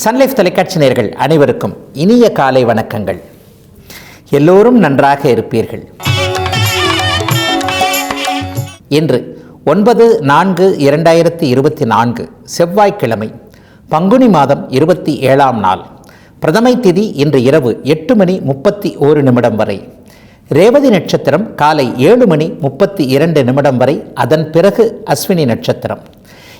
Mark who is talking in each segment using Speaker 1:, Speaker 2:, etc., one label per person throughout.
Speaker 1: Sun Life தொலைக்காட்சி நேர்கள் அனைவருக்கும் இனிய காலை வணக்கங்கள். எல்லோரும் நன்றாக இருப்பீர்கள். இன்று ஒன்பது நான்கு இரண்டாயிரத்தி இருபத்தி நான்கு செவ்வாய்க்கிழமை பங்குனி மாதம் இருபத்தி ஏழாம் நாள். பிரதமை திதி இன்று இரவு எட்டு மணி முப்பத்தி ஓரு நிமிடம் வரை. ரேவதி நட்சத்திரம் காலை ஏழு மணி முப்பத்தி இரண்டு நிமிடம் வரை அதன் பிறகு அஸ்வினி நட்சத்திரம்.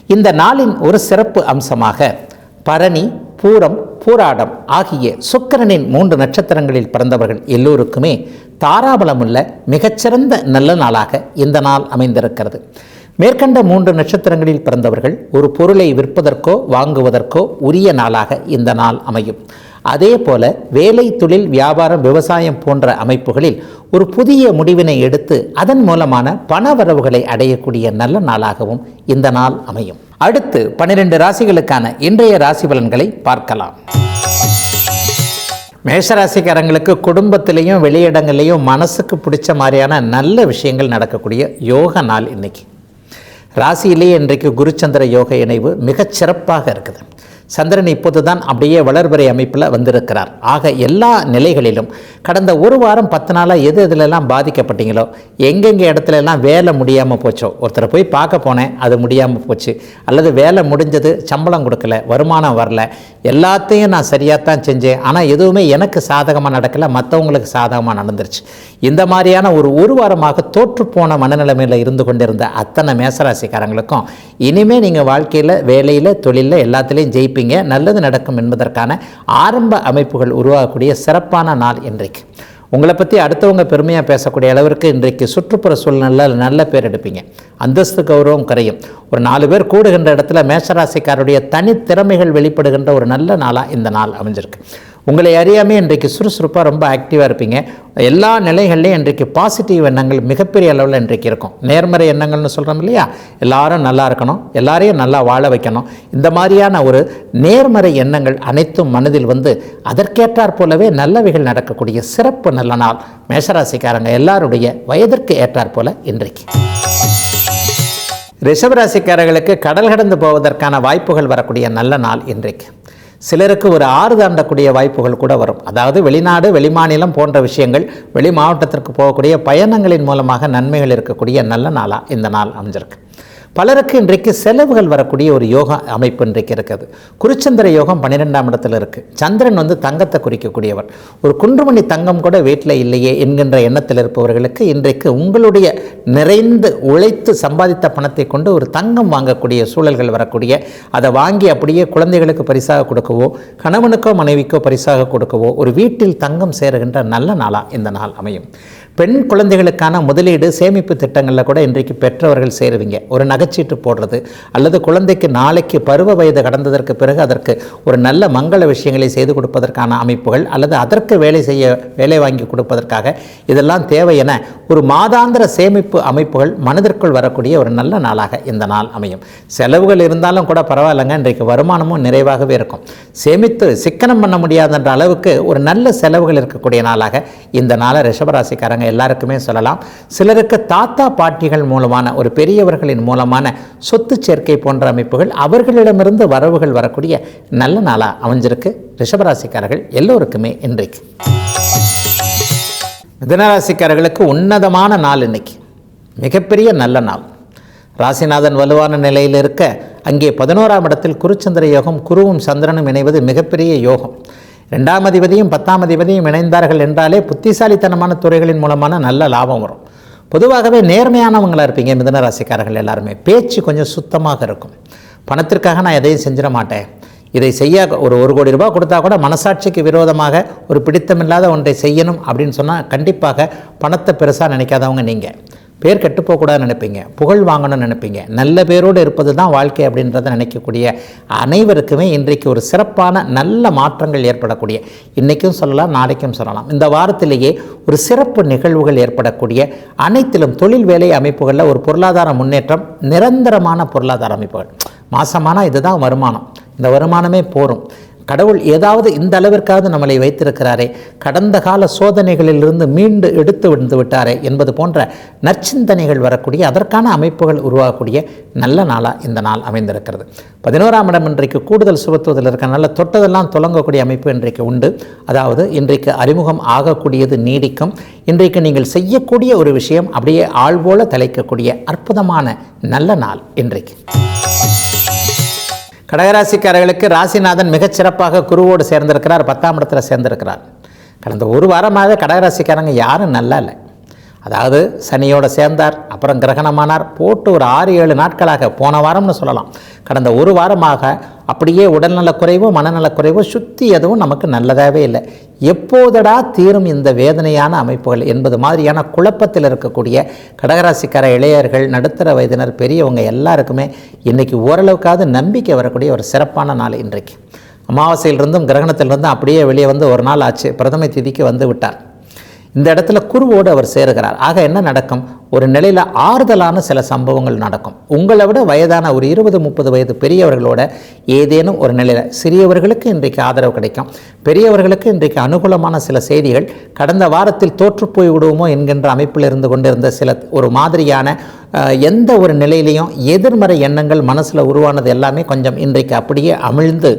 Speaker 1: இந்த நாளின் ஒரு சிறப்பு அம்சமாக பரணி பூரம் பூராடம் ஆகிய சுக்கிரனின் மூன்று நட்சத்திரங்களில் பிறந்தவர்கள் எல்லோருக்குமே தாராபலமுள்ள மிகச்சிறந்த நல்ல நாளாக இந்த நாள் அமைந்திருக்கிறது. மேற்கண்ட மூன்று நட்சத்திரங்களில் பிறந்தவர்கள் ஒரு பொருளை விற்பதற்கோ வாங்குவதற்கோ உரிய நாளாக இந்த நாள் அமையும். அதே போல வேலை தொழில் வியாபாரம் விவசாயம் போன்ற அமைப்புகளில் ஒரு புதிய முடிவினை எடுத்து அதன் மூலமான பண வரவுகளை அடையக்கூடிய நல்ல நாளாகவும் இந்த நாள் அமையும். அடுத்து பன்னிரண்டு ராசிகளுக்கான இன்றைய ராசி பலன்களை பார்க்கலாம். மேஷராசிக்காரங்களுக்கு குடும்பத்திலையும் வெளியிடங்களையும் மனசுக்கு பிடிச்ச மாதிரியான நல்ல விஷயங்கள் நடக்கக்கூடிய யோக நாள் இன்னைக்கு. ராசியிலேயே இன்றைக்கு குருச்சந்திர யோக இணைவு மிகச் சிறப்பாக இருக்குது. சந்திரன் இப்போது தான் அப்படியே வளர்வரை அமைப்பில் வந்திருக்கிறார். ஆக எல்லா நிலைகளிலும் கடந்த ஒரு வாரம் பத்து நாளாக எது இதிலெல்லாம் பாதிக்கப்பட்டீங்களோ எங்கெங்கே இடத்துலலாம் வேலை முடியாமல் போச்சோ ஒருத்தரை போய் பார்க்க போனேன் அது முடியாமல் போச்சு. அல்லது வேலை முடிஞ்சது சம்பளம் கொடுக்கல வருமானம் வரல எல்லாத்தையும் நான் சரியாக தான் செஞ்சேன். ஆனால் எதுவுமே எனக்கு சாதகமாக நடக்கலை மற்றவங்களுக்கு சாதகமாக நடந்துருச்சு. இந்த மாதிரியான ஒரு ஒரு வாரமாக தோற்றுப்போன மனநிலைமையில் இருந்து கொண்டிருந்த அத்தனை மேசராசிக்காரங்களுக்கும் இனிமேல் நீங்கள் வாழ்க்கையில் வேலையில் தொழிலில் எல்லாத்துலேயும் ஜெயிப்பீங்க நல்லது நடக்கும் என்பதற்கான ஆரம்ப அமைப்புகள் உருவாகக்கூடிய சிறப்பான நாள் இன்றைக்கு. உங்களை பற்றி அடுத்தவங்க பெருமையாக பேசக்கூடிய அளவிற்கு இன்றைக்கு சுற்றுப்புற சூழ்நிலையில் நல்ல பேர் எடுப்பீங்க. அந்தஸ்து கௌரவம் குறையும். ஒரு நாலு பேர் கூடுகின்ற இடத்துல மேஷராசிக்காருடைய தனித்திறமைகள் வெளிப்படுகின்ற ஒரு நல்ல நாளாக இந்த நாள் அமைஞ்சிருக்கு. உங்களை அறியாமல் இன்றைக்கு சுறுசுறுப்பாக ரொம்ப ஆக்டிவாக இருப்பீங்க. எல்லா நிலைகள்லையும் இன்றைக்கு பாசிட்டிவ் எண்ணங்கள் மிகப்பெரிய அளவில் இன்றைக்கு இருக்கும். நேர்மறை எண்ணங்கள்னு சொல்கிறோம் இல்லையா? எல்லாரும் நல்லா இருக்கணும். எல்லாரையும் நல்லா வாழ வைக்கணும். இந்த மாதிரியான ஒரு நேர்மறை எண்ணங்கள் அனைத்தும் மனதில் வந்து அதற்கேற்றாற் போலவே நல்லவைகள் நடக்கக்கூடிய சிறப்பு நல்ல நாள் மேஷராசிக்காரங்க எல்லாருடைய வயதிற்கு ஏற்றாற் போல இன்றைக்கு. ரிஷபராசிக்காரர்களுக்கு கடல் கடந்து போவதற்கான வாய்ப்புகள் வரக்கூடிய நல்ல நாள் இன்றைக்கு. சிலருக்கு ஒரு ஆறு தாண்டக்கூடிய வாய்ப்புகள் கூட வரும். அதாவது வெளிநாடு வெளிமாநிலம் போன்ற விஷயங்கள் வெளி மாவட்டத்திற்கு போகக்கூடிய பயணங்களின் மூலமாக நன்மைகள் இருக்கக்கூடிய நல்ல நாளாக இந்த நாள் அமைஞ்சிருக்கு. பலருக்கு இன்றைக்கு செலவுகள் வரக்கூடிய ஒரு யோகா அமைப்பு இன்றைக்கு இருக்குது. குருச்சந்திர யோகம் பன்னிரெண்டாம் இடத்துல இருக்குது சந்திரன் வந்து தங்கத்தை குறிக்கக்கூடியவர். ஒரு குன்றுமணி தங்கம் கூட வீட்டில் இல்லையே என்கின்ற எண்ணத்தில் இருப்பவர்களுக்கு இன்றைக்கு உங்களுடைய நிறைந்து உழைத்து சம்பாதித்த பணத்தை கொண்டு ஒரு தங்கம் வாங்கக்கூடிய சூழல்கள் வரக்கூடிய அதை வாங்கி அப்படியே குழந்தைகளுக்கு பரிசாக கொடுக்கவோ கணவனுக்கோ மனைவிக்கோ பரிசாக கொடுக்கவோ ஒரு வீட்டில் தங்கம் சேருகின்ற நல்ல நாளாக இந்த நாள் அமையும். பெண் குழந்தைகளுக்கான முதலீடு சேமிப்பு திட்டங்களில் கூட இன்றைக்கு பெற்றவர்கள் சேருவீங்க. ஒரு நகைச்சீட்டு போடுறது அல்லது குழந்தைக்கு நாளைக்கு பருவ வயது கடந்ததற்கு பிறகு அதற்கு ஒரு நல்ல மங்கள விஷயங்களை செய்து கொடுப்பதற்கான அமைப்புகள் அல்லது அதற்கு வேலை செய்ய வேலை வாங்கி கொடுப்பதற்காக இதெல்லாம் தேவை என ஒரு மாதாந்திர சேமிப்பு அமைப்புகள் மனதிற்குள் வரக்கூடிய ஒரு நல்ல நாளாக இந்த நாள் அமையும். செலவுகள் இருந்தாலும் கூட பரவாயில்லைங்க இன்றைக்கு வருமானமும் நிறைவாகவே இருக்கும். சேமித்து சிக்கனம் பண்ண முடியாதுன்ற அளவுக்கு ஒரு நல்ல செலவுகள் இருக்கக்கூடிய நாளாக இந்த நாளை ரிஷபராசிக்காரங்க எல்லாருக்குமே சொல்லலாம். சிலருக்கு தாத்தா பாட்டிகள் மூலமான ஒரு பெரியவர்களின் மூலமான சொத்து சேர்க்கை போன்ற அமைப்புகள் அவர்களிடமிருந்து வரவுகள் வரக்கூடிய நல்ல நாளாக அமைஞ்சிருக்கு. ரிஷபராசிக்காரர்கள் எல்லோருக்குமே இன்றைக்கு. மிதனராசிக்காரர்களுக்கு உன்னதமான நாள் இன்னைக்கு. மிகப்பெரிய நல்ல நாள். ராசிநாதன் வலுவான நிலையில் இருக்க அங்கே பதினோராம் இடத்தில் குருச்சந்திர யோகம் குருவும் சந்திரனும் இணைவது மிகப்பெரிய யோகம். ரெண்டாம் அதிபதியும் பத்தாம் அதிபதியும் இணைந்தார்கள் என்றாலே புத்திசாலித்தனமான துறைகளின் மூலமான நல்ல லாபம் வரும். பொதுவாகவே நேர்மையானவங்களாக இருப்பீங்க மிதனராசிக்காரர்கள் எல்லாருமே. பேச்சு கொஞ்சம் சுத்தமாக இருக்கும். பணத்திற்காக நான் எதையும் செஞ்சிட மாட்டேன். இதை செய்ய ஒரு ஒரு கோடி ரூபாய் கொடுத்தா கூட மனசாட்சிக்கு விரோதமாக ஒரு பிடித்தமில்லாத ஒன்றை செய்யணும் அப்படின்னு சொன்னால் கண்டிப்பாக பணத்தை பெருசாக நினைக்காதவங்க நீங்கள் பேர் கெட்டுப்போகக்கூடாதுன்னு நினைப்பீங்க. புகழ் வாங்கணும்னு நினைப்பீங்க. நல்ல பேரோடு இருப்பது தான் வாழ்க்கை அப்படின்றத நினைக்கக்கூடிய அனைவருக்குமே இன்றைக்கு ஒரு சிறப்பான நல்ல மாற்றங்கள் ஏற்படக்கூடிய இன்றைக்கும் சொல்லலாம் நாளைக்கும் சொல்லலாம். இந்த வாரத்திலேயே ஒரு சிறப்பு நிகழ்வுகள் ஏற்படக்கூடிய அனைத்திலும் தொழில் வேலை அமைப்புகளில் ஒரு பொருளாதார முன்னேற்றம் நிரந்தரமான பொருளாதார அமைப்புகள். மாசமான இதுதான் வருமானம். இந்த வருமானமே போரும். கடவுள் ஏதாவது இந்த அளவிற்காவது நம்மளை வைத்திருக்கிறாரே கடந்த கால சோதனைகளிலிருந்து மீண்டு எடுத்து விழுந்து விட்டாரே என்பது போன்ற நற்சிந்தனைகள் வரக்கூடிய அதற்கான அமைப்புகள் உருவாகக்கூடிய நல்ல நாளாக இந்த நாள் அமைந்திருக்கிறது. பதினோராம் இடம் இன்றைக்கு கூடுதல் சுபத்துவத்தில் இருக்கிறனால தொட்டதெல்லாம் தொடங்கக்கூடிய அமைப்பு இன்றைக்கு உண்டு. அதாவது இன்றைக்கு அறிமுகம் ஆகக்கூடியது நீடிக்கும். இன்றைக்கு நீங்கள் செய்யக்கூடிய ஒரு விஷயம் அப்படியே ஆள்போல தலைக்கக்கூடிய அற்புதமான நல்ல நாள் இன்றைக்கு. கடகராசிக்காரர்களுக்கு ராசிநாதன் மிகச்சிறப்பாக குருவோடு சேர்ந்திருக்கிறார் பத்தாம் இடத்துல சேர்ந்திருக்கிறார். கடந்த ஒரு வாரமாக கடகராசிக்காரங்க யாரும் நல்லா இல்லை. அதாவது சனியோட சேர்ந்தார் அப்புறம் கிரகணமானார் போட்டு ஒரு ஆறு ஏழு நாட்களாக போன வாரம்னு சொல்லலாம். கடந்த ஒரு வாரமாக அப்படியே உடல்நலக்குறைவோ மனநலக்குறைவோ சுற்றி எதுவும் நமக்கு நல்லதாகவே இல்லை. எப்போதடா தீரும் இந்த வேதனையான அமைப்புகள் என்பது மாதிரியான குழப்பத்தில் இருக்கக்கூடிய கடகராசிக்கார இளையர்கள் நடுத்தர வயதினர் பெரியவங்க எல்லாருக்குமே இன்றைக்கி ஓரளவுக்காவது நம்பிக்கை வரக்கூடிய ஒரு சிறப்பான நாள் இன்றைக்கு. அமாவாசையிலிருந்தும் கிரகணத்திலிருந்தும் அப்படியே வெளியே வந்து ஒரு நாள் ஆச்சு. பிரதமை திதிக்கு வந்து விட்டார். இந்த இடத்துல குருவோடு அவர் சேருகிறார். ஆக என்ன நடக்கும்? ஒரு நிலையில் ஆறுதலான சில சம்பவங்கள் நடக்கும். உங்களை விட வயதான ஒரு இருபது முப்பது வயது பெரியவர்களோட ஏதேனும் ஒரு நிலையில் சிறியவர்களுக்கு இன்றைக்கு ஆதரவு கிடைக்கும். பெரியவர்களுக்கு இன்றைக்கு அனுகூலமான சில செய்திகள் கடந்த வாரத்தில் தோற்றுப்போய் விடுவோமோ என்கின்ற அமைப்பில் இருந்து கொண்டிருந்த சில ஒரு மாதிரியான எந்த ஒரு நிலையிலையும் எதிர்மறை எண்ணங்கள் மனசில் உருவானது எல்லாமே கொஞ்சம் இன்றைக்கு அப்படியே அமிழ்ந்து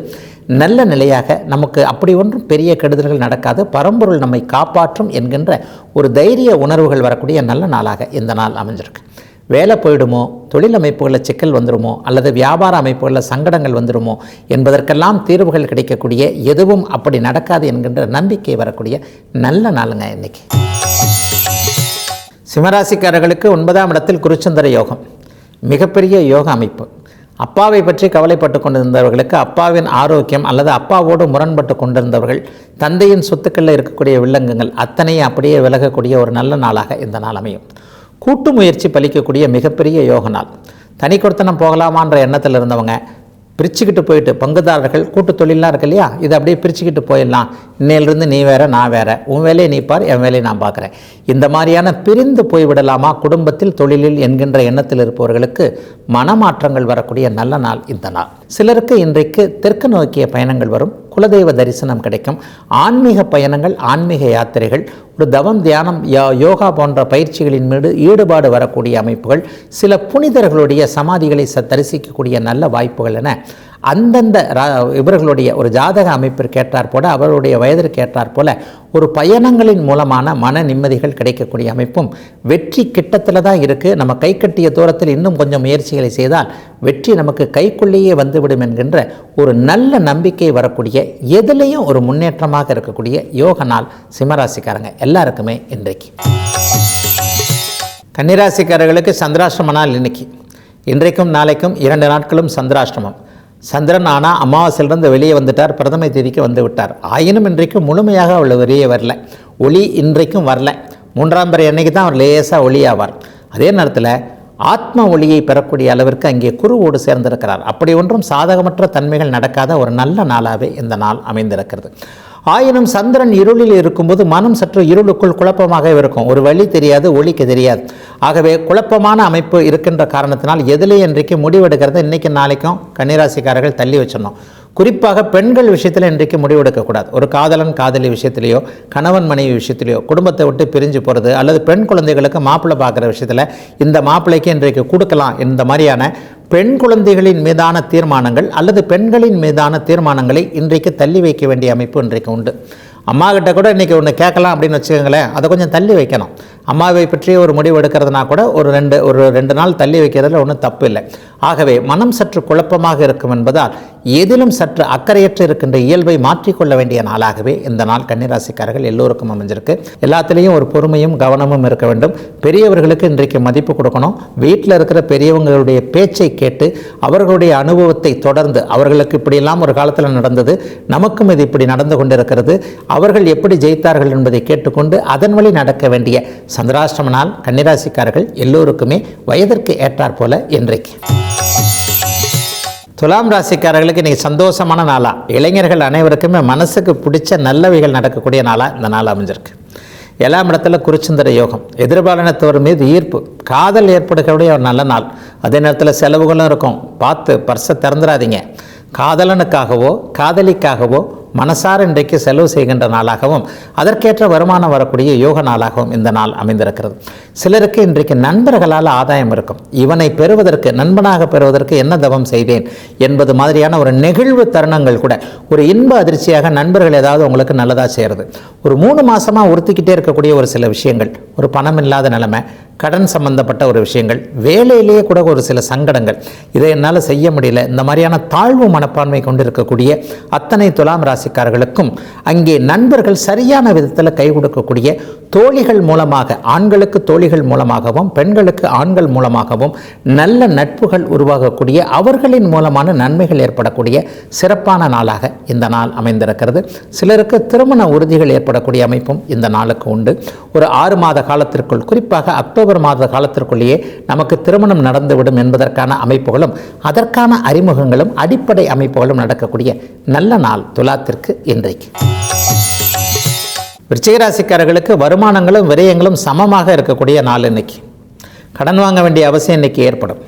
Speaker 1: நல்ல நிலையாக நமக்கு அப்படி ஒன்றும் பெரிய கெடுதல்கள் நடக்காது. பரம்பொருள் நம்மை காப்பாற்றும் என்கின்ற ஒரு தைரிய உணர்வுகள் வரக்கூடிய நல்ல நாளாக இந்த நாள் அமைஞ்சிருக்கு. வேலை போயிடுமோ? தொழில் அமைப்புகளில் சிக்கல் வந்துடுமோ அல்லது வியாபார அமைப்புகளில் சங்கடங்கள் வந்துடுமோ என்பதற்கெல்லாம் தீர்வுகள் கிடைக்கக்கூடிய எதுவும் அப்படி நடக்காது என்கின்ற நம்பிக்கை வரக்கூடிய நல்ல நாளுங்க இன்னைக்கு. சிம்மராசிக்காரர்களுக்கு ஒன்பதாம் இடத்தில் குருச்சந்திர யோகம். மிகப்பெரிய யோக அமைப்பு. அப்பாவை பற்றி கவலைப்பட்டு கொண்டிருந்தவர்களுக்கு அப்பாவின் ஆரோக்கியம் அல்லது அப்பாவோடு முரண்பட்டு கொண்டிருந்தவர்கள் தந்தையின் சொத்துக்களில் இருக்கக்கூடிய வில்லங்கங்கள் அத்தனையும் அப்படியே விலகக்கூடிய ஒரு நல்ல நாளாக இந்த நாள் அமையும். கூட்டு முயற்சி பலிக்கக்கூடிய மிகப்பெரிய யோக நாள். தனி கொடுத்தனம் போகலாமான்ற எண்ணத்தில் இருந்தவங்க பிரிச்சுக்கிட்டு போயிட்டு பங்குதாரர்கள் கூட்டு தொழிலாம் இருக்கு இல்லையா? இதை அப்படியே பிரிச்சுக்கிட்டு போயிடலாம். இன்னையிலிருந்து நீ வேற நான் வேற. உன் வேலையை நீ பார் என் வேலையை நான் பார்க்குறேன். இந்த மாதிரியான பிரிந்து போய்விடலாமா குடும்பத்தில் தொழிலில் என்கின்ற எண்ணத்தில் இருப்பவர்களுக்கு மனமாற்றங்கள் வரக்கூடிய நல்ல நாள் இந்த நாள். சிலருக்கு இன்றைக்கு தெற்கு நோக்கிய பயணங்கள் வரும் குலதெய்வ தரிசனம் கிடைக்கும். ஆன்மீக பயணங்கள் ஆன்மீக யாத்திரைகள் ஒரு தவம் தியானம் யோகா போன்ற பயிற்சிகளின் மீது ஈடுபாடு வரக்கூடிய அமைப்புகள் சில புனிதர்களுடைய சமாதிகளை ச தரிசிக்கக்கூடிய நல்ல வாய்ப்புகள் என அந்தந்த ரா- இவர்களுடைய ஒரு ஜாதக அமைப்பிற்கு ஏற்றாற் போல அவருடைய வயதிற்கு ஏற்றாற் போல ஒரு பயணங்களின் மூலமான மன நிம்மதிகள் கிடைக்கக்கூடிய அமைப்பும் வெற்றி கிட்டத்தில் தான் இருக்குது நம்ம கை கட்டிய தூரத்தில் இன்னும் கொஞ்சம் முயற்சிகளை செய்தால் வெற்றி நமக்கு கைக்குள்ளேயே வந்துவிடும் என்கின்ற ஒரு நல்ல நம்பிக்கை வரக்கூடிய எதுலேயும் ஒரு முன்னேற்றமாக இருக்கக்கூடிய யோக நாள் சிம்மராசிக்காரங்க எல்லாருக்குமே இன்றைக்கு. கன்னிராசிக்காரர்களுக்கு சந்திராஷ்டம நாள் இன்னைக்கு. இன்றைக்கும் நாளைக்கும் இரண்டு நாட்களும் சந்திராஷ்டிரமம் சந்திரன் ஆனால் அமாவாசையிலிருந்து வெளியே வந்துட்டார். பிரதமை தேதிக்கு வந்து விட்டார். ஆயினும் இன்றைக்கு முழுமையாக அவள் வெளியே வரல. ஒளி இன்றைக்கும் வரல. மூன்றாம் பிறை அன்னைக்கு தான் அவர் லேசாக ஒளியாவார். அதே நேரத்தில் ஆத்ம ஒளியை பெறக்கூடிய அளவிற்கு அங்கே குருவோடு சேர்ந்திருக்கிறார். அப்படி ஒன்றும் சாதகமற்ற தன்மைகள் நடக்காத ஒரு நல்ல நாளாகவே இந்த நாள் அமைந்திருக்கிறது. ஆயினும் சந்திரன் இருளில் இருக்கும்போது மனம் சற்று இருளுக்குள் குழப்பமாக இருக்கும். ஒரு வழி தெரியாது ஒளிக்கு தெரியாது. ஆகவே குழப்பமான அமைப்பு இருக்கின்ற காரணத்தினால் எதிலே இன்றைக்கு முடிவெடுக்கிறத இன்றைக்கி நாளைக்கும் கன்னிராசிக்காரர்கள் தள்ளி வச்சிடணும். குறிப்பாக பெண்கள் விஷயத்தில் இன்றைக்கு முடிவெடுக்கக்கூடாது ஒரு காதலன் காதலி விஷயத்திலேயோ கணவன் மனைவி விஷயத்திலேயோ குடும்பத்தை விட்டு பிரிஞ்சு போகிறது அல்லது பெண் குழந்தைகளுக்கு மாப்பிள்ளை பார்க்குற விஷயத்தில் இந்த மாப்பிள்ளைக்கு இன்றைக்கு கொடுக்கலாம் இந்த மாதிரியான பெண் குழந்தைகளின் மீதான தீர்மானங்கள் அல்லது பெண்களின் மீதான தீர்மானங்களை இன்றைக்கு தள்ளி வைக்க வேண்டிய அமைப்பு இன்றைக்கு உண்டு. அம்மா கிட்ட கூட இன்றைக்கி ஒன்று கேட்கலாம் அப்படின்னு வச்சுக்கோங்களேன் அதை கொஞ்சம் தள்ளி வைக்கணும். அம்மாவை பற்றி ஒரு முடிவு எடுக்கிறதுனா கூட ஒரு ரெண்டு ஒரு ரெண்டு நாள் தள்ளி வைக்கிறதுல ஒன்றும் தப்பு இல்லை. ஆகவே மனம் சற்று குழப்பமாக இருக்கும் என்பதால் எதிலும் சற்று அக்கறையற்று இருக்கின்ற இயல்பை மாற்றிக்கொள்ள வேண்டிய நாளாகவே இந்த நாள் கன்னிராசிக்காரர்கள் எல்லோருக்கும் அமைஞ்சிருக்கு. எல்லாத்துலேயும் ஒரு பொறுமையும் கவனமும் இருக்க வேண்டும். பெரியவர்களுக்கு இன்றைக்கு மதிப்பு கொடுக்கணும். வீட்டில் இருக்கிற பெரியவங்களுடைய பேச்சை கேட்டு அவர்களுடைய அனுபவத்தை தொடர்ந்து அவர்களுக்கு இப்படியெல்லாம் ஒரு காலத்தில் நடந்தது நமக்கும் இது இப்படி நடந்து கொண்டிருக்கிறது அவர்கள் எப்படி ஜெயித்தார்கள் என்பதை கேட்டுக்கொண்டு அதன் வழி நடக்க வேண்டிய சந்திராஷ்டம நாள் கன்னிராசிக்காரர்கள் எல்லோருக்குமே வயதிற்கு ஏற்றாற்போல இன்றைக்கு. துலாம் ராசிக்காரர்களுக்கு இன்றைக்கி சந்தோஷமான நாளாக இளைஞர்கள் அனைவருக்குமே மனசுக்கு பிடிச்ச நல்லவைகள் நடக்கக்கூடிய நாளாக இந்த நாள் அமைஞ்சிருக்கு. ஏழாம் இடத்துல குருச்சந்திர யோகம் எதிர்பாலனத்தவர் மீது ஈர்ப்பு. காதல் ஏற்படக்கூடிய ஒரு நல்ல நாள். அதே நேரத்தில் செலவுகளும் இருக்கும். பார்த்து பர்ஸை திறந்துடாதீங்க காதலனுக்காகவோ காதலிக்காகவோ மனசார இன்றைக்கு செலவு செய்கின்ற நாளாகவும் அதற்கேற்ற வருமானம் வரக்கூடிய யோக நாளாகவும் இந்த நாள் அமைந்திருக்கிறது. சிலருக்கு இன்றைக்கு நண்பர்களால் ஆதாயம் இருக்கும். இவனை பெறுவதற்கு நண்பனாக பெறுவதற்கு என்ன தவம் செய்தேன் என்பது மாதிரியான ஒரு நெகிழ்வு தருணங்கள் கூட ஒரு இன்ப அதிர்ச்சியாக நண்பர்கள் ஏதாவது உங்களுக்கு நல்லதாக செய்கிறது ஒரு மூணு மாதமாக உறுத்திக்கிட்டே இருக்கக்கூடிய ஒரு சில விஷயங்கள். ஒரு பணம் இல்லாத நிலைமை கடன் சம்பந்தப்பட்ட ஒரு விஷயங்கள் வேலையிலேயே கூட ஒரு சில சங்கடங்கள். இதை என்னால் செய்ய முடியல. இந்த மாதிரியான தாழ்வு மனப்பான்மை கொண்டிருக்கக்கூடிய அத்தனை துலாம் ராசிக்காரர்களுக்கும் அங்கே நண்பர்கள் சரியான விதத்தில் கை கொடுக்கக்கூடிய தோழிகள் மூலமாக ஆண்களுக்கு தோழிகள் மூலமாகவும் பெண்களுக்கு ஆண்கள் மூலமாகவும் நல்ல நட்புகள் உருவாகக்கூடிய அவர்களின் மூலமான நன்மைகள் ஏற்படக்கூடிய சிறப்பான நாளாக இந்த நாள் அமைந்திருக்கிறது. சிலருக்கு திருமண உறுதிகள் ஏற்படக்கூடிய அமைப்பும் இந்த நாளுக்கு உண்டு. ஒரு ஆறு மாத காலத்திற்குள் குறிப்பாக அக்டோபர் மாத காலத்திற்குள்ளேயே நமக்கு திருமணம் நடந்துவிடும் என்பதற்கான அமைப்புகளும் அதற்கான அறிமுகங்களும் அடிப்படை அமைப்புகளும் நடக்கக்கூடிய நல்ல நாள் துலாத்திற்கு இன்றைக்கு. விருச்சிகராசிக்காரர்களுக்கு வருமானங்களும் விரயங்களும் சமமாக இருக்கக்கூடிய நாள் இன்னைக்கு. கடன் வாங்க வேண்டிய அவசியம் இன்னைக்கு ஏற்படும்.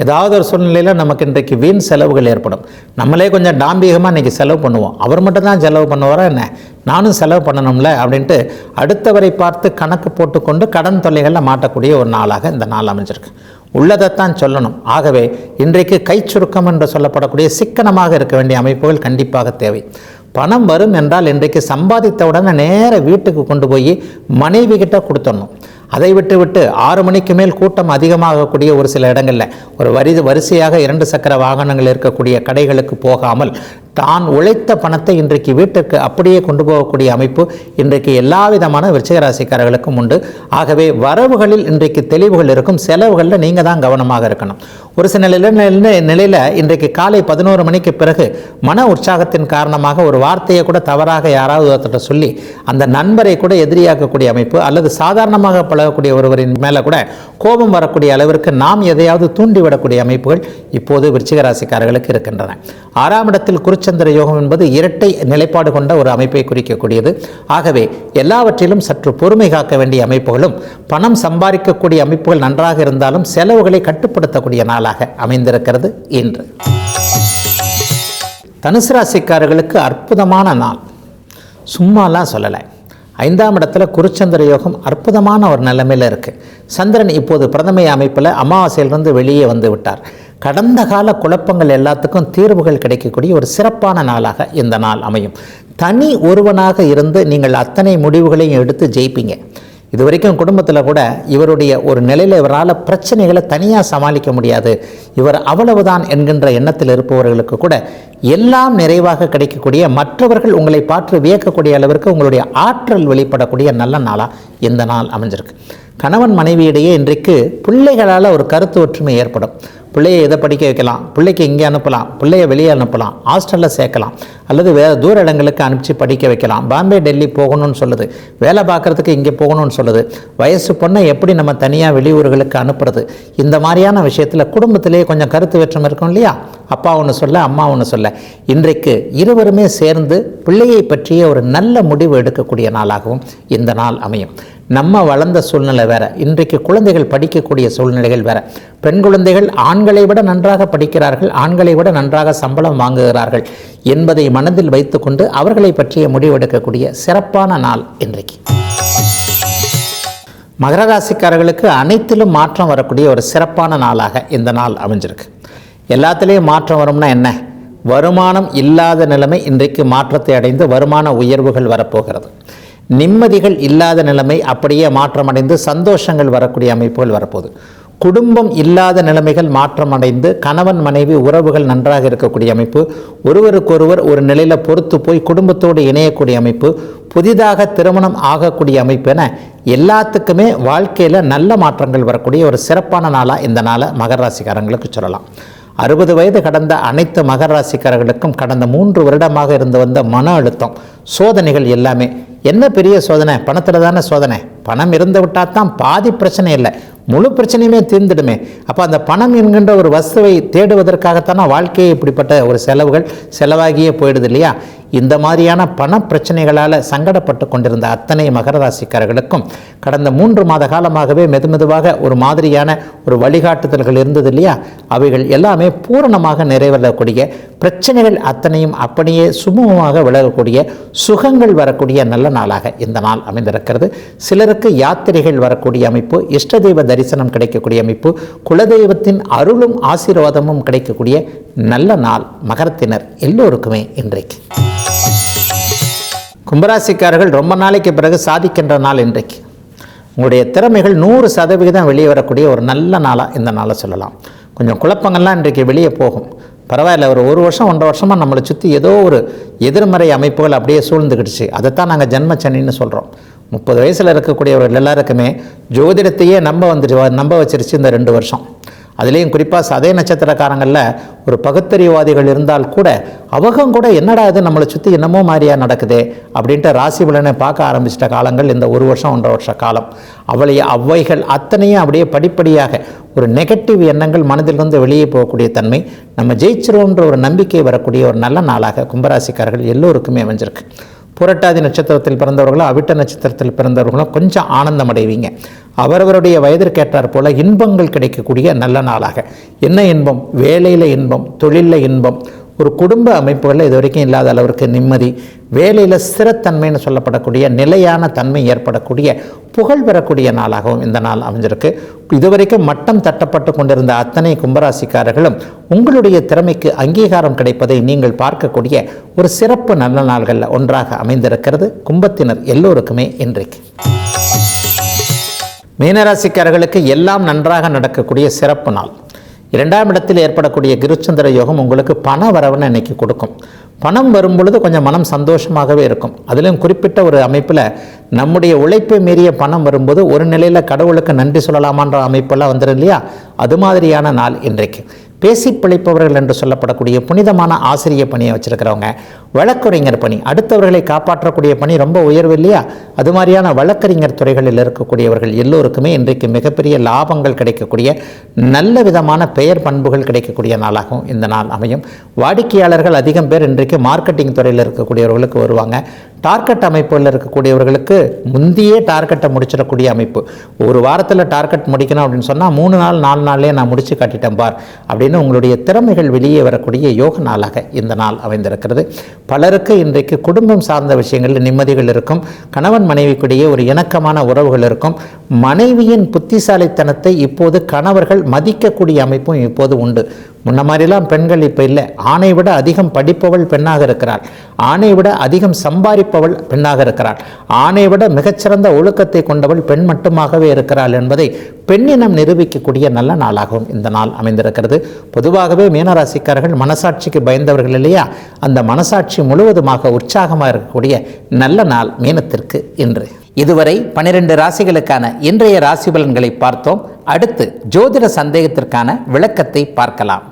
Speaker 1: ஏதாவது ஒரு சூழ்நிலையில் நமக்கு இன்றைக்கு வீண் செலவுகள் ஏற்படும். நம்மளே கொஞ்சம் டாம்பீகமாக இன்றைக்கி செலவு பண்ணுவோம். அவர் மட்டும் தான் செலவு பண்ணுவாரா என்ன? நானும் செலவு பண்ணணும்ல அப்படின்ட்டு அடுத்தவரை பார்த்து கணக்கு போட்டுக்கொண்டு கடன் தொல்லைகளில் மாட்டக்கூடிய ஒரு நாளாக இந்த நாள் அமைஞ்சிருக்கு. உள்ளதைத்தான் சொல்லணும். ஆகவே இன்றைக்கு கை சுருக்கம் என்று சொல்லப்படக்கூடிய சிக்கனமாக இருக்க வேண்டிய அமைப்புகள் கண்டிப்பாக தேவை. பணம் வரும் என்றால் இன்றைக்கு சம்பாதித்த உடனே நேர வீட்டுக்கு கொண்டு போய் மனைவி கிட்ட கொடுத்துடணும். அதை விட்டு விட்டு ஆறு மணிக்கு மேல் கூட்டம் அதிகமாகக்கூடிய ஒரு சில இடங்களில் ஒரு வரி வரிசையாக இரண்டு சக்கர வாகனங்கள் இருக்கக்கூடிய கடைகளுக்கு போகாமல் தான் உழைத்த பணத்தை இன்றைக்கு வீட்டிற்கு அப்படியே கொண்டு போகக்கூடிய அமைப்பு இன்றைக்கு எல்லா விதமான விருச்சிகராசிக்காரர்களுக்கும் உண்டு. ஆகவே வரவுகளில் இன்றைக்கு தெளிவுகள் இருக்கும். செலவுகளில் நீங்கள் தான் கவனமாக இருக்கணும். ஒரு சில நிலையில் நிலையில் இன்றைக்கு காலை பதினோரு மணிக்கு பிறகு மன உற்சாகத்தின் காரணமாக ஒரு வார்த்தையை கூட தவறாக யாராவது ஒருத்தட்ட சொல்லி அந்த நண்பரை கூட எதிரியாக்கக்கூடிய அமைப்பு அல்லது சாதாரணமாக பழகக்கூடிய ஒருவரின் மேலே கூட கோபம் வரக்கூடிய அளவிற்கு நாம் எதையாவது தூண்டிவிடக்கூடிய அமைப்புகள் இப்போது விருச்சிகராசிக்காரர்களுக்கு இருக்கின்றன. ஆறாம் இடத்தில் குருச்சந்திர யோகம் என்பது இரட்டை நிலைப்பாடு கொண்ட ஒரு அமைப்பை குறிக்கக்கூடியது. ஆகவே எல்லாவற்றிலும் சற்று பொறுமை காக்க வேண்டிய அமைப்புகளும் பணம் சம்பாதிக்கக்கூடிய அமைப்புகள் நன்றாக இருந்தாலும் செலவுகளை கட்டுப்படுத்தக்கூடிய நாள் நாளாக அமைந்திருக்கிறது இன்று. தனுசு ராசிக்காரர்களுக்கு அற்புதமான நாள். சும்மாலாம் சொல்லலை. ஐந்தாம் இடத்துல குருச்சந்திர யோகம் அற்புதமான ஒரு நிலைமையில் இருக்குது சந்திரன் இப்போது பிரதமை அமைப்பில் அமாவாசையிலிருந்து வெளியே வந்து விட்டார். கடந்த கால குழப்பங்கள் எல்லாத்துக்கும் தீர்வுகள் கிடைக்கக்கூடிய ஒரு சிறப்பான நாளாக இந்த நாள் அமையும். தனி ஒருவனாக இருந்து நீங்கள் அத்தனை முடிவுகளையும் எடுத்து ஜெயிப்பீங்க. இது வரைக்கும் குடும்பத்தில் கூட இவருடைய ஒரு நிலையில் இவரால் பிரச்சனைகளை தனியாக சமாளிக்க முடியாது. இவர் அவ்வளவுதான் என்கின்ற எண்ணத்தில் இருப்பவர்களுக்கு கூட எல்லாம் நிறைவாக கிடைக்கக்கூடிய மற்றவர்கள் உங்களை பார்த்து வியக்கக்கூடிய அளவிற்கு உங்களுடைய ஆற்றல் வெளிப்படக்கூடிய நல்ல நாளாக இந்த நாள் அமைஞ்சிருக்கு. கணவன் மனைவியிடையே இன்றைக்கு பிள்ளைகளால் ஒரு கருத்து ஒற்றுமை ஏற்படும். பிள்ளையை எதை படிக்க வைக்கலாம் பிள்ளைக்கு இங்கே அனுப்பலாம் பிள்ளையை வெளியே அனுப்பலாம் ஹாஸ்டலில் சேர்க்கலாம் அல்லது வேறு தூர இடங்களுக்கு அனுப்பிச்சு படிக்க வைக்கலாம். பாம்பே டெல்லி போகணும்னு சொல்லுது. வேலை பார்க்குறதுக்கு இங்கே போகணும்னு சொல்லுது. வயசு பொண்ணை எப்படி நம்ம தனியாக வெளியூர்களுக்கு அனுப்புறது? இந்த மாதிரியான விஷயத்தில் குடும்பத்திலேயே கொஞ்சம் கருத்து வேற்றம் இருக்கும் இல்லையா? அப்பா ஒன்று சொல்ல அம்மா ஒன்று சொல்ல. இன்றைக்கு இருவருமே சேர்ந்து பிள்ளையை பற்றிய ஒரு நல்ல முடிவு எடுக்கக்கூடிய நாளாகவும் இந்த நாள் அமையும். நம்ம வளர்ந்த சூழ்நிலை வேற. இன்றைக்கு குழந்தைகள் படிக்கக்கூடிய சூழ்நிலைகள் வேற. பெண் குழந்தைகள் ஆண்களை விட நன்றாக படிக்கிறார்கள் ஆண்களை விட நன்றாக சம்பளம் வாங்குகிறார்கள் என்பதை மனதில் வைத்துக்கொண்டு அவர்களை பற்றிய முடிவெடுக்கக்கூடிய சிறப்பான நாள் இன்றைக்கு. மகர ராசிக்காரர்களுக்கு அனைத்திலும் மாற்றம் வரக்கூடிய ஒரு சிறப்பான நாளாக இந்த நாள் அமைஞ்சிருக்கு. எல்லாத்துலேயும் மாற்றம் வரும்னா என்ன? வருமானம் இல்லாத நிலைமை இன்றைக்கு மாற்றத்தை அடைந்து வருமான உயர்வுகள் வரப்போகிறது. நிம்மதிகள் இல்லாத நிலைமை அப்படியே மாற்றமடைந்து சந்தோஷங்கள் வரக்கூடிய அமைப்புகள் வரப்போகுது. குடும்பம் இல்லாத நிலைமைகள் மாற்றமடைந்து கணவன் மனைவி உறவுகள் நன்றாக இருக்கக்கூடிய அமைப்பு. ஒருவருக்கொருவர் ஒரு நிலையில் பொறுத்து போய் குடும்பத்தோடு இணையக்கூடிய அமைப்பு. புதிதாக திருமணம் ஆகக்கூடிய அமைப்பு என எல்லாத்துக்குமே வாழ்க்கையில் நல்ல மாற்றங்கள் வரக்கூடிய ஒரு சிறப்பான நாளாக இந்த நாளை மகர ராசிக்காரங்களுக்கு சொல்லலாம். அறுபது வயது கடந்த அனைத்து மகர ராசிக்காரர்களுக்கும் கடந்த மூன்று வருடமாக இருந்து வந்த மன அழுத்தம் சோதனைகள் எல்லாமே என்ன பெரிய சோதனை? பணத்தில் தானே சோதனை. பணம் இருந்து விட்டால் தான் பாதி பிரச்சனை இல்லை. முழு பிரச்சனையுமே தீர்ந்துடுமே. அப்போ அந்த பணம் என்கின்ற ஒரு வஸ்துவை தேடுவதற்காகத்தானே வாழ்க்கையை இப்படிப்பட்ட ஒரு செலவுகள் செலவாகியே போயிடுது இல்லையா? இந்த மாதிரியான பண பிரச்சனைகளால் சங்கடப்பட்டு கொண்டிருந்த அத்தனை மகர ராசிக்காரர்களுக்கும் கடந்த மூன்று மாத காலமாகவே மெதுமெதுவாக ஒரு மாதிரியான ஒரு வழிகாட்டுதல்கள் இருந்தது இல்லையா? அவைகள் எல்லாமே பூரணமாக நிறைவேறக்கூடிய பிரச்சனைகள் அத்தனையும் அப்படியே சுமூகமாக விலகக்கூடிய சுகங்கள் வரக்கூடிய நல்ல நாளாக இந்த நாள் அமைந்திருக்கிறது. சிலருக்கு யாத்திரைகள் வரக்கூடிய அமைப்பு இஷ்ட தெய்வ தரிசனம் கிடைக்கக்கூடிய அமைப்பு குலதெய்வத்தின் அருளும் ஆசீர்வாதமும் கிடைக்கக்கூடிய நல்ல நாள் மகரத்தினர் எல்லோருக்குமே இன்றைக்கு கும்பராசிக்காரர்கள் ரொம்ப நாளைக்கு பிறகு சாதிக்கின்ற நாள் இன்றைக்கு உங்களுடைய திறமைகள் நூறு சதவிகிதம் வெளியே வரக்கூடிய ஒரு நல்ல நாளாக இந்த நாளை சொல்லலாம் கொஞ்சம் குழப்பங்கள்லாம் இன்றைக்கு வெளியே போகும் பரவாயில்ல ஒரு ஒரு வருஷம் ஒன்றரை வருஷமாக நம்மளை சுற்றி ஏதோ ஒரு எதிர்மறை அமைப்புகள் அப்படியே சூழ்ந்துக்கிடுச்சு அதைத்தான் நாங்கள் ஜென்மச்சனின்னு சொல்கிறோம் முப்பது வயசில் இருக்கக்கூடியவர்கள் எல்லாருக்குமே ஜோதிடத்தையே நம்ப வந்துட்டு நம்ப வச்சிருச்சு இந்த ரெண்டு வருஷம். அதுலேயும் குறிப்பாக சதய நட்சத்திரக்காரங்களில் ஒரு பகுத்தறிவாதிகள் இருந்தால் கூட அவகம் கூட என்னடா இது நம்மளை சுற்றி என்னமோ மாதிரியா நடக்குது அப்படின்ட்டு ராசி பலனை பார்க்க ஆரம்பிச்சிட்ட காலங்கள் இந்த ஒரு வருஷம் ஒன்றரை வருஷ காலம். அவளைய அவைகள் அத்தனையும் அப்படியே படிப்படியாக ஒரு நெகட்டிவ் எண்ணங்கள் மனதிலிருந்து வெளியே போகக்கூடிய தன்மை நம்ம ஜெயிச்சிருவோன்ற ஒரு நம்பிக்கை வரக்கூடிய ஒரு நல்ல நாளாக கும்பராசிக்காரர்கள் எல்லோருக்குமே அமைஞ்சிருக்கு. புரட்டாதி நட்சத்திரத்தில் பிறந்தவர்களோ அவிட்ட நட்சத்திரத்தில் பிறந்தவர்களோ கொஞ்சம் ஆனந்தம் அடைவீங்க அவரவருடைய வயதிற்கேற்றார் போல இன்பங்கள் கிடைக்கக்கூடிய நல்ல நாளாக. என்ன இன்பம்? வேலையில் இன்பம் தொழிலில் இன்பம் ஒரு குடும்ப அமைப்புகளில் இது வரைக்கும் இல்லாத அளவிற்கு நிம்மதி வேலையில் ஸ்திரத்தன்மைன்னு சொல்லப்படக்கூடிய நிலையான தன்மை ஏற்படக்கூடிய புகழ் பெறக்கூடிய நாளாகவும் இந்த நாள் அமைஞ்சிருக்கு. இதுவரைக்கும் மட்டம் தட்டப்பட்டு கொண்டிருந்த அத்தனை கும்பராசிக்காரர்களும் உங்களுடைய திறமைக்கு அங்கீகாரம் கிடைப்பதை நீங்கள் பார்க்கக்கூடிய ஒரு சிறப்பு நல்ல நாள்களில் ஒன்றாக அமைந்திருக்கிறது. கும்பத்தினர் எல்லோருக்குமே இன்றைக்கு. மீனராசிக்காரர்களுக்கு எல்லாம் நன்றாக நடக்கக்கூடிய சிறப்பு நாள். இரண்டாம் இடத்தில் ஏற்படக்கூடிய கிருச்சந்திர யோகம் உங்களுக்கு பண வரவுன்னு இன்னைக்கு கொடுக்கும். பணம் வரும் பொழுது கொஞ்சம் மனம் சந்தோஷமாகவே இருக்கும். அதிலும் குறிப்பிட்ட ஒரு அமைப்பில் நம்முடைய உழைப்பை மீறிய பணம் வரும்போது ஒரு நிலையில் கடவுளுக்கு நன்றி சொல்லலாமான்ற அமைப்பெல்லாம் வந்துடும் இல்லையா? அது மாதிரியான நாள் இன்றைக்கு. பேசி பிழைப்பவர்கள் என்று சொல்லப்படக்கூடிய புனிதமான ஆசிரிய பணியை வச்சுருக்கிறவங்க. வழக்கறிஞர் பணி. அடுத்தவர்களை காப்பாற்றக்கூடிய பணி ரொம்ப உயர்வு இல்லையா? அது மாதிரியான வழக்கறிஞர் துறைகளில் இருக்கக்கூடியவர்கள் எல்லோருக்குமே இன்றைக்கு மிகப்பெரிய லாபங்கள் கிடைக்கக்கூடிய நல்ல விதமான பெயர் பண்புகள் கிடைக்கக்கூடிய நாளாகவும் இந்த நாள் அமையும். வாடிக்கையாளர்கள் அதிகம் பேர் இன்றைக்கு மார்க்கெட்டிங் துறையில் இருக்கக்கூடியவர்களுக்கு வருவாங்க. டார்கெட் அமைப்புகளில் இருக்கக்கூடியவர்களுக்கு முந்தையே டார்கெட்டை முடிச்சிடக்கூடிய அமைப்பு. ஒரு வாரத்தில் டார்கெட் முடிக்கணும் அப்படின்னு சொன்னால் மூணு நாள் நாலு நாள்லேயே நான் முடிச்சு காட்டிட்டேன் பார் அப்படின்னு உங்களுடைய திறமைகள் வெளியே வரக்கூடிய யோக நாளாக இந்த நாள் அமைந்திருக்கிறது. பலருக்கு இன்றைக்கு குடும்பம் சார்ந்த விஷயங்களில் நிம்மதிகள் இருக்கும். கணவன் மனைவிக்கிடையே ஒரு இணக்கமான உறவுகள் இருக்கும். மனைவியின் புத்திசாலித்தனத்தை இப்போது கணவர்கள் மதிக்கக்கூடிய அமைப்பும் இப்போது உண்டு. முன்ன மாதிரிலாம் பெண்கள் இப்போ இல்லை. ஆணை விட அதிகம் படிப்பவள் பெண்ணாக இருக்கிறாள். ஆணை விட அதிகம் சம்பாதிப்பவள் பெண்ணாக இருக்கிறாள். ஆணை விட மிகச்சிறந்த ஒழுக்கத்தை கொண்டவள் பெண் மட்டுமாகவே இருக்கிறாள் என்பதை பெண்ணினம் நிரூபிக்கக்கூடிய நல்ல நாளாகவும் இந்த நாள் அமைந்திருக்கிறது. பொதுவாகவே மீனராசிக்காரர்கள் மனசாட்சிக்கு பயந்தவர்கள் இல்லையா? அந்த மனசாட்சி முழுவதுமாக உற்சாகமாக இருக்கக்கூடிய நல்ல நாள் மீனத்திற்கு இன்று. இதுவரை பனிரெண்டு ராசிகளுக்கான இன்றைய ராசி பலன்களை பார்த்தோம். அடுத்து ஜோதிட சந்தேகத்திற்கான விளக்கத்தை பார்க்கலாம்.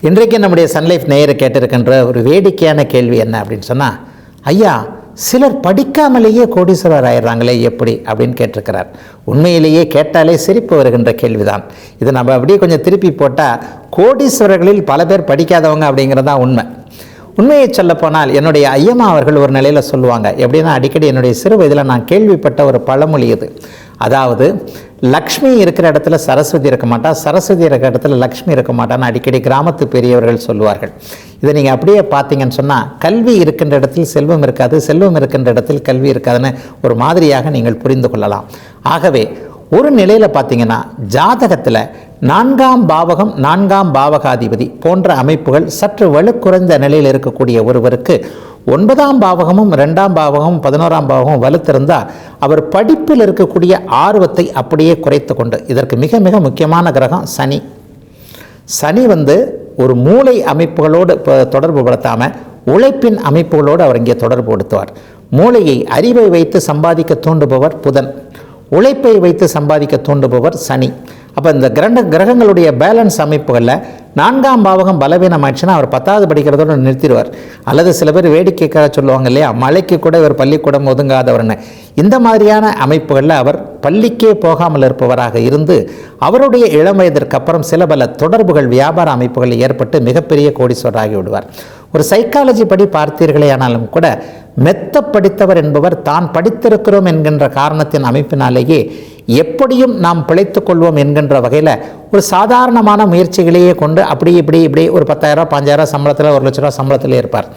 Speaker 1: இன்றைக்கு நம்முடைய சன்லைஃப் நேயரை கேட்டிருக்கின்ற ஒரு வேடிக்கையான கேள்வி என்ன அப்படின்னு சொன்னால் ஐயா சிலர் படிக்காமலேயே கோடீஸ்வரர் ஆயிடுறாங்களே எப்படி? அப்படின்னு கேட்டிருக்கிறார். உண்மையிலேயே கேட்டாலே சிரிப்பு வருகின்ற கேள்விதான். இது நம்ம அப்படியே கொஞ்சம் திருப்பி போட்டால் கோடீஸ்வரர்களில் பல பேர் படிக்காதவங்க அப்படிங்கிறது தான் உண்மை. உண்மையை சொல்லப்போனால் என்னுடைய ஐயம்மா அவர்கள் ஒரு நிலையில் சொல்லுவாங்க. எப்படின்னா அடிக்கடி என்னுடைய சிறு வயதில் நான் கேள்விப்பட்ட ஒரு பழமொழி இது. அதாவது லக்ஷ்மி இருக்கிற இடத்துல சரஸ்வதி இருக்க மாட்டா சரஸ்வதி இருக்கிற இடத்துல லக்ஷ்மி இருக்க மாட்டான்னு அடிக்கடி கிராமத்து பெரியவர்கள் சொல்லுவார்கள். இதை நீங்கள் அப்படியே பார்த்தீங்கன்னு சொன்னால் கல்வி இருக்கின்ற இடத்தில் செல்வம் இருக்காது செல்வம் இருக்கின்ற இடத்தில் கல்வி இருக்காதுன்னு ஒரு மாதிரியாக நீங்கள் புரிந்து கொள்ளலாம். ஆகவே ஒரு நிலையில் பார்த்தீங்கன்னா ஜாதகத்தில் நான்காம் பாவகம் நான்காம் பாவகாதிபதி போன்ற அமைப்புகள் சற்று வலுக்குறைந்த நிலையில் இருக்கக்கூடிய ஒருவருக்கு ஒன்பதாம் பாவகமும் ரெண்டாம் பாவகமும் பதினோராம் பாவகமும் வலுத்திருந்தால் அவர் படிப்பில் இருக்கக்கூடிய ஆர்வத்தை அப்படியே குறைத்து கொண்டு இதற்கு மிக மிக முக்கியமான கிரகம் சனி. சனி வந்து ஒரு மூளை அமைப்புகளோடு இப்போ தொடர்பு படுத்தாமல் உழைப்பின் அமைப்புகளோடு அவர் இங்கே தொடர்பு படுத்துவார். மூளையை அறிவை வைத்து சம்பாதிக்க தூண்டுபவர் புதன். உழைப்பை வைத்து சம்பாதிக்க தூண்டுபவர் சனி. அப்போ இந்த கிரண்ட கிரகங்களுடைய பேலன்ஸ் அமைப்புகளில் நான்காம் பாவகம் பலவீனமாயிடுச்சுன்னா அவர் பத்தாவது படிக்கிறதோடு நிறுத்திடுவார். அல்லது சில பேர் வேடிக்கைக்காக சொல்லுவாங்க இல்லையா மலைக்கு கூட இவர் பள்ளிக்கூடம் ஒதுங்காதவர்னு. இந்த மாதிரியான அமைப்புகளில் அவர் பள்ளிக்கே போகாமல் இருப்பவராக இருந்து அவருடைய இளம் வயதிற்கு அப்புறம் சில பல தொடர்புகள் வியாபார அமைப்புகளில் ஏற்பட்டு மிகப்பெரிய கோடீஸ்வரராகி விடுவார். ஒரு சைக்காலஜி படி பார்த்தீர்களே ஆனாலும் கூட மெத்த படித்தவர் என்பவர் தான் படித்திருக்கிறோம் என்கின்ற காரணத்தின் அமைப்பினாலேயே எப்படியும் நாம் பிழைத்து கொள்வோம் என்கின்ற வகையில் ஒரு சாதாரணமான முயற்சிகளையே கொண்டு அப்படி இப்படி இப்படி ஒரு பத்தாயிரம் பஞ்சாயிரம் சம்பளத்தில் ஒரு லட்ச ரூபா சம்பளத்தில் இருப்பார்.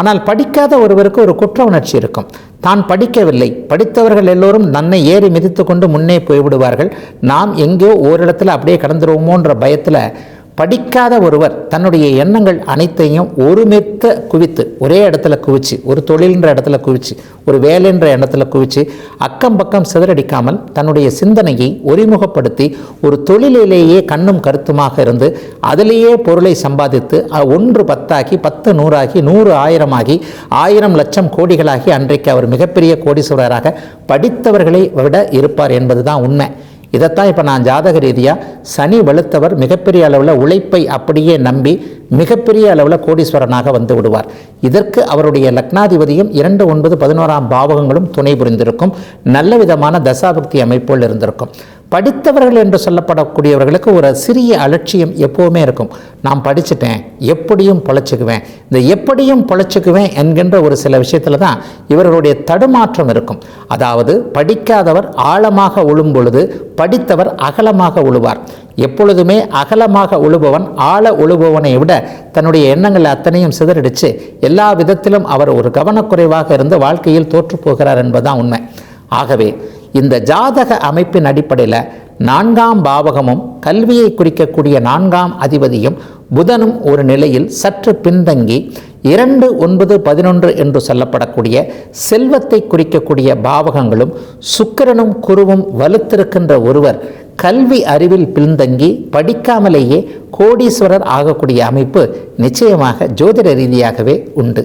Speaker 1: ஆனால் படிக்காத ஒருவருக்கு ஒரு குற்ற உணர்ச்சி இருக்கும். தான் படிக்கவில்லை. படித்தவர்கள் எல்லோரும் நன்னை ஏறி மிதித்து கொண்டு முன்னே போய்விடுவார்கள். நாம் எங்கேயோ ஓரிடத்தில் அப்படியே கடந்துருவோமோன்ற பயத்தில் படிக்காத ஒருவர் தன்னுடைய எண்ணங்கள் அனைத்தையும் ஒருமித்த குவித்து ஒரே இடத்துல குவிச்சு ஒரு தொழில்ன்ற இடத்துல குவிச்சு ஒரு வேலைன்ற இடத்துல குவிச்சு அக்கம் பக்கம் சிதறடிக்காமல் தன்னுடைய சிந்தனையை ஒருமுகப்படுத்தி ஒரு தொழிலிலேயே கண்ணும் கருத்துமாக இருந்து அதிலேயே பொருளை சம்பாதித்து ஒன்று பத்தாகி பத்து நூறாகி நூறு ஆயிரமாகி ஆயிரம் லட்சம் கோடிகளாகி அன்றைக்கு அவர் மிகப்பெரிய கோடீஸ்வரராக படித்தவர்களை விட இருப்பார் என்பதுதான் உண்மை. இதைத்தான் இப்போ நான் ஜாதக ரீதியாக சனி வலுத்தவர் மிகப்பெரிய அளவில் உழைப்பை அப்படியே நம்பி மிகப்பெரிய அளவில் கோடீஸ்வரனாக வந்து விடுவார். இதற்கு அவருடைய லக்னாதிபதியும் இரண்டு ஒன்பது பதினோராம் பாவகங்களும் துணை புரிந்திருக்கும். நல்ல விதமான தசாபக்தி அமைப்புகள் இருந்திருக்கும். படித்தவர்கள் என்று சொல்லப்படக்கூடியவர்களுக்கு ஒரு சிறிய அலட்சியம் எப்போவுமே இருக்கும். நான் படிச்சுட்டேன் எப்படியும் பொழைச்சிக்குவேன் இந்த எப்படியும் பொழைச்சிக்குவேன் என்கின்ற ஒரு சில விஷயத்தில் தான் இவர்களுடைய தடுமாற்றம் இருக்கும். அதாவது படிக்காதவர் ஆழமாக உழும் பொழுது படித்தவர் அகலமாக உழுவார். எப்பொழுதுமே அகலமாக உழுபவன் ஆழ உழுபவனை விட தன்னுடைய எண்ணங்கள் அத்தனையும் சிதறடிச்சு. எல்லா விதத்திலும் அவர் ஒரு கவனக்குறைவாக இருந்து வாழ்க்கையில் தோற்றுப் போகிறார் என்பதுதான் உண்மை. ஆகவே இந்த ஜாதக அமைப்பின் அடிப்படையில் நான்காம் பாவகமும் கல்வியை குறிக்கக்கூடிய நான்காம் அதிபதியும் புதனும் ஒரு நிலையில் சற்று பின்தங்கி இரண்டு ஒன்பது பதினொன்று என்று சொல்லப்படக்கூடிய செல்வத்தை குறிக்கக்கூடிய பாவகங்களும் சுக்கிரனும் குருவும் வலுத்திருக்கின்ற ஒருவர் கல்வி அறிவில் பின்தங்கி படிக்காமலேயே கோடீஸ்வரர் ஆகக்கூடிய அமைப்பு நிச்சயமாக ஜோதிட ரீதியாகவே உண்டு.